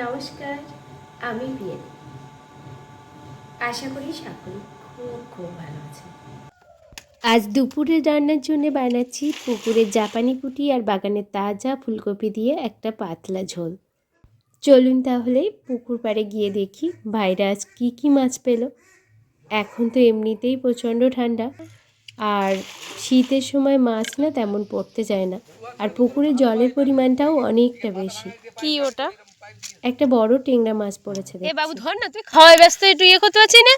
নমস্কার আমি বিয়ে। আশা করি সকলে খুব খুব ভালো আছে আজ দুপুরে রান্নার জন্য বানাচ্ছি পুকুরের জাপানি পুঁটি আর বাগানের তাজা ফুলকপি দিয়ে একটা পাতলা ঝোল। চলুন তাহলে পুকুর পাড়ে গিয়ে দেখি ভাইরা আজ কী কী মাছ পেল। এখন তো এমনিতেই প্রচণ্ড ঠান্ডা আর শীতের সময় মাছ না তেমন পড়তে যায় না। আর পুকুরে জলের পরিমাণটাও অনেকটা বেশি। কি ওটা? একটা বড় টেংরা মাছ পড়েছে এ বাবু ধর না তুই খাওয়াই ব্যস্ত একটু ইয়ে করতে পারছিস না?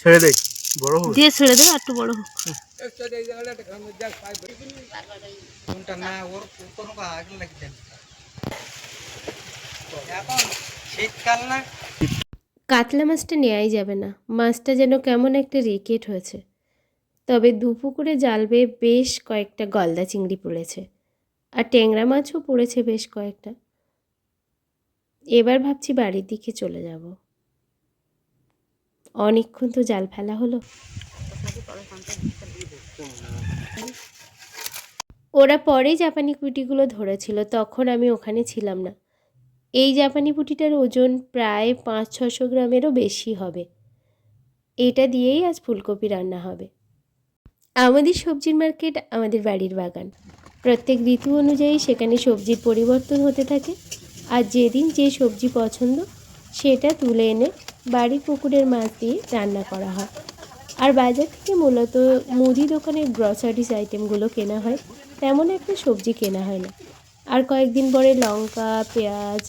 ছেড়ে দে বড় হোক। দিয়ে ছেড়ে দে একটু বড় হোক। কোনটা না ওর কোনো আগে লাগছে এখন শীতকাল না? কাতলা মাছটা নেওয়াই যাবে না। মাছটা যেন কেমন একটা রিকেট হয়েছে। তবে দুপুকুরে জাল বেয়ে বেশ কয়েকটা গলদা চিংড়ি পড়েছে। আর ট্যাংরা মাছও পড়েছে বেশ কয়েকটা। এবার ভাবছি বাড়ির দিকে চলে যাব। অনেকক্ষণ তো জাল ফেলা হলো। ওরা পরেই জাপানি কুটিগুলো ধরেছিল, তখন আমি ওখানে ছিলাম না। এই জাপানি পুঁটিটার ওজন প্রায় পাঁচ ছশো গ্রামেরও বেশি হবে। এটা দিয়েই আজ ফুলকপি রান্না হবে। আমাদের সবজির মার্কেট আমাদের বাড়ির বাগান। প্রত্যেক ঋতু অনুযায়ী সেখানে সবজির পরিবর্তন হতে থাকে। আর যেদিন যে সবজি পছন্দ, সেটা তুলে এনে বাড়ির পুকুরের মাছ দিয়ে রান্না করা হয়। আর বাজার থেকে মূলত মুদি দোকানের গ্রসারিস আইটেমগুলো কেনা হয়। তেমন একটা সবজি কেনা হয় না। আর কয়েকদিন পরে লঙ্কা, পেঁয়াজ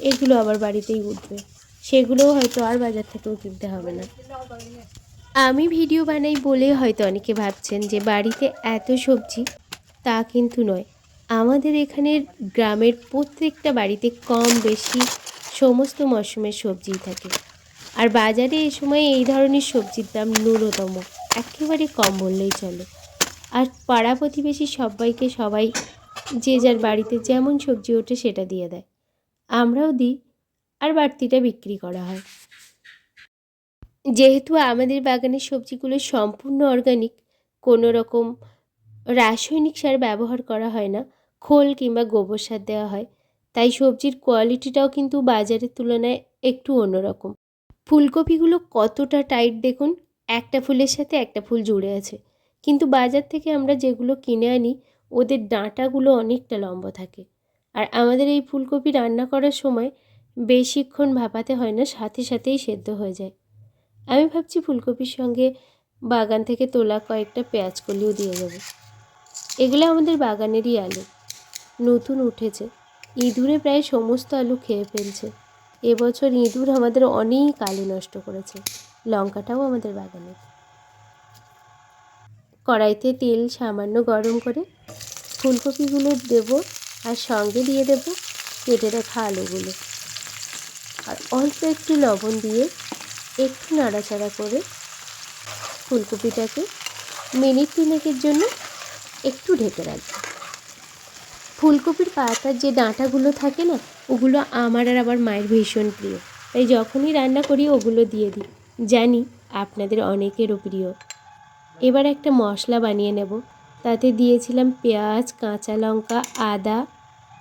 এগুলো আবার বাড়িতেই উঠবে। সেগুলোও হয়তো আর বাজার থেকেও কিনতে হবে না। আমি ভিডিও বানাই বলে হয়তো অনেকে ভাবছেন যে বাড়িতে এত সবজি, তা কিন্তু নয়। আমাদের এখানের গ্রামের প্রত্যেকটা বাড়িতে কম বেশি সমস্ত মরশুমের সবজিই থাকে। আর বাজারে এই সময় এই ধরনের সবজির দাম ন্যূনতম, একেবারে কম বললেই চলে। আর পাড়া প্রতিবেশী সবাইকে সবাই যে যার বাড়িতে যেমন সবজি ওঠে সেটা দিয়ে দেয়। আমরাও দিই, আর বাড়তিটা বিক্রি করা হয়। যেহেতু আমাদের বাগানের সবজিগুলো সম্পূর্ণ অর্গানিক কোনো রকম রাসায়নিক সার ব্যবহার করা হয় না, খোল কিংবা গোবর সার দেওয়া হয়, তাই সবজির কোয়ালিটিটাও কিন্তু বাজারের তুলনায় একটু অন্যরকম। ফুলকপিগুলো কতটা টাইট দেখুন, একটা ফুলের সাথে একটা ফুল জুড়ে আছে, কিন্তু বাজার থেকে আমরা যেগুলো কিনে আনি, ওদের ডাঁটাগুলো অনেকটা লম্বা থাকে। আর আমাদের এই ফুলকপি রান্না করার সময় বেশিক্ষণ ভাপাতে হয় না, সাথে সাথেই সেদ্ধ হয়ে যায়। আমি ভাবছি ফুলকপির সঙ্গে বাগান থেকে তোলা কয়েকটা পেঁয়াজ কলিও দিয়ে দেবো। এগুলো আমাদের বাগানেরই আলু। নতুন উঠেছে। ইঁদুরে প্রায় সমস্ত আলু খেয়ে ফেলছে। এবছর ইঁদুর আমাদের অনেক আলু নষ্ট করেছে। লঙ্কাটাও আমাদের বাগানের কড়াইতে তেল সামান্য গরম করে ফুলকপিগুলো দেব আর সঙ্গে দিয়ে দেব কেটে রাখা আলুগুলো। আর অল্প একটু লবণ দিয়ে একটু নাড়াচাড়া করে ফুলকপিটাকে মিনিট তিনেকের জন্য একটু ঢেকে রাখব। ফুলকপির পাতার যে ডাঁটাগুলো থাকে না, ওগুলো আমার আর আমার মায়ের ভীষণ প্রিয়। তাই যখনই রান্না করি, ওগুলো দিয়ে দিই। জানি আপনাদের অনেকেরও প্রিয়। এবার একটা মশলা বানিয়ে নেব। তাতে দিয়েছিলাম পেঁয়াজ, কাঁচা লঙ্কা, আদা,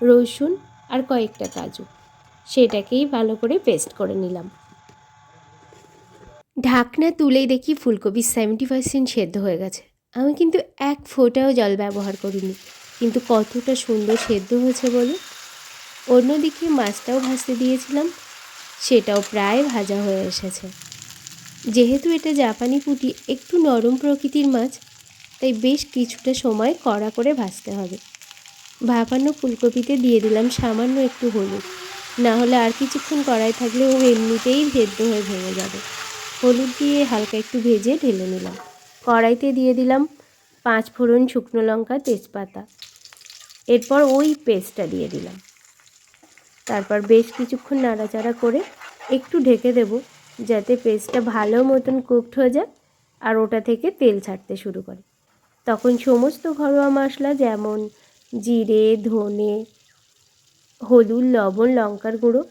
রসুন আর কয়েকটা কাজু। সেটাকেই ভালো করে পেস্ট করে নিলাম। ঢাকনা তুলেই দেখি ফুলকপি সেভেন্টি পার্সেন্ট সেদ্ধ হয়ে গেছে। আমি কিন্তু এক ফোঁটাও জল ব্যবহার করিনি। কিন্তু কতটা সুন্দর সেদ্ধ হয়েছে বলে অন্যদিকে মাছটাও ভাজতে দিয়েছিলাম, সেটাও প্রায় ভাজা হয়ে এসেছে। যেহেতু এটা জাপানি পুঁটি, একটু নরম প্রকৃতির মাছ, তাই বেশ কিছুটা সময় কড়া করে ভাজতে হবে। ভাপানো ফুলকপিতে দিয়ে দিলাম সামান্য একটু হলুদ। না হলে আর কিছুক্ষণ কড়াই থাকলে ও এমনিতেই ভেদ্য হয়ে ভেঙে যাবে। হলুদ দিয়ে হালকা একটু ভেজে ঢেলে নিলাম। কড়াইতে দিয়ে দিলাম পাঁচ ফোড়ন শুকনো লঙ্কা তেজপাতা। এরপর ওই পেস্টটা দিয়ে দিলাম। তারপর বেশ কিছুক্ষণ নাড়াচাড়া করে একটু ঢেকে দেব, যাতে পেস্টটা ভালো মতন কুকড হয়ে যায় আর ওটা থেকে তেল ছাড়তে শুরু করে। তখন সমস্ত ঘরোয়া মশলা যেমন জিরে, ধনে, হলুদ, লবণ, লঙ্কার গুঁড়ো,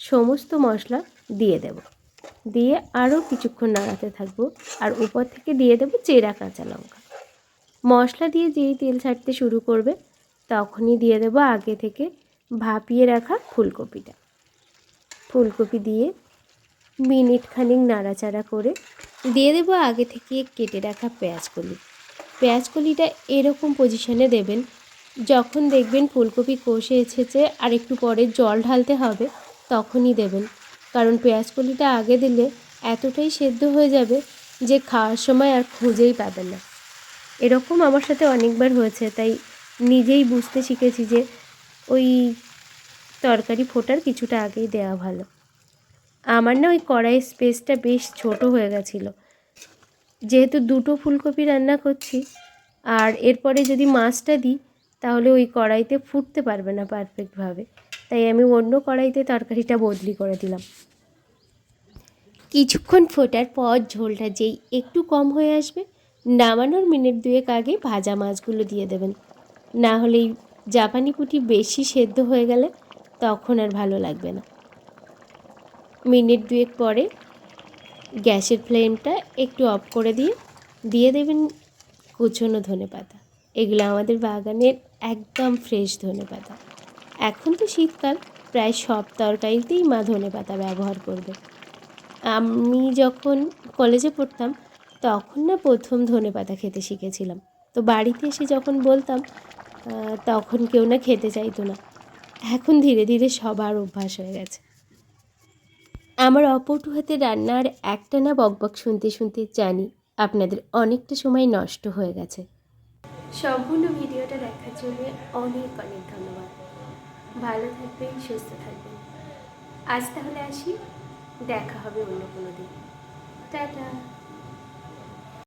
সমস্ত মশলা দিয়ে দেব। দিয়ে আরও কিছুক্ষণ নাড়াতে থাকব। আর উপর থেকে দিয়ে দেবো চেরা কাঁচা লঙ্কা। মশলা দিয়ে যেই তেল ছাড়তে শুরু করবে, তখনই দিয়ে দেবো আগে থেকে ভাপিয়ে রাখা ফুলকপিটা। ফুলকপি দিয়ে মিনিট খানিক নাড়াচাড়া করে দিয়ে দেবো আগে থেকে কেটে রাখা পেঁয়াজকলি। পেঁয়াজকলিটা এরকম পজিশনে দেবেন, যখন দেখবেন ফুলকপি কষে এসেছে আর একটু পরে জল ঢালতে হবে, তখনই দেবেন। কারণ পেঁয়াজকলিটা আগে দিলে এতটাই সেদ্ধ হয়ে যাবে যে খাওয়ার সময় আর খুঁজেই পাবে না। এরকম আমার সাথে অনেকবার হয়েছে, তাই নিজেই বুঝতে শিখেছি যে ওই তরকারি ফোটার কিছুটা আগেই দেওয়া ভালো। আমার না ওই কড়াইয়ের স্পেসটা বেশ ছোট হয়ে গেছিল। যেহেতু দুটো ফুলকপি রান্না করছি, আর এরপরে যদি মাছটা দিই, তাহলে ওই কড়াইতে ফুটতে পারবে না পারফেক্টভাবে তাই আমি অন্য কড়াইতে তরকারিটা বদলি করে দিলাম। কিছুক্ষণ ফোটার পর ঝোলটা যেই একটু কম হয়ে আসবে, নামানোর মিনিট দুয়েক আগে ভাজা মাছগুলো দিয়ে দেবেন। না হলে জাপানি পুঁটি বেশি সেদ্ধ হয়ে গেলে তখন আর ভালো লাগবে না। মিনিট দুয়েক পরে গ্যাসের ফ্লেমটা একটু অফ করে দিয়ে দিয়ে দেবেন কুচনো ধনে পাতা এগুলো আমাদের বাগানের একদম ফ্রেশ ধনে পাতা এখন তো শীতকাল, প্রায় সব তরকারিতেই মা ধনে পাতা ব্যবহার করবে। আমি যখন কলেজে পড়তাম, তখন না প্রথম ধনে পাতা খেতে শিখেছিলাম। তো বাড়িতে এসে যখন বলতাম তখন কেউ না খেতে চাইতো না। এখন ধীরে ধীরে সবার অভ্যাস হয়ে গেছে। আমার অপটু হাতে রান্নার একটা না বকবক শুনতে শুনতে জানি আপনাদের অনেকটা সময় নষ্ট হয়ে গেছে। সম্পূর্ণ ভিডিওটা দেখার জন্য অনেক অনেক ধন্যবাদ। ভালো থাকবেন সুস্থ থাকবেন। আজ তাহলে আসি দেখা হবে অন্য কোনো দিন। টাটা।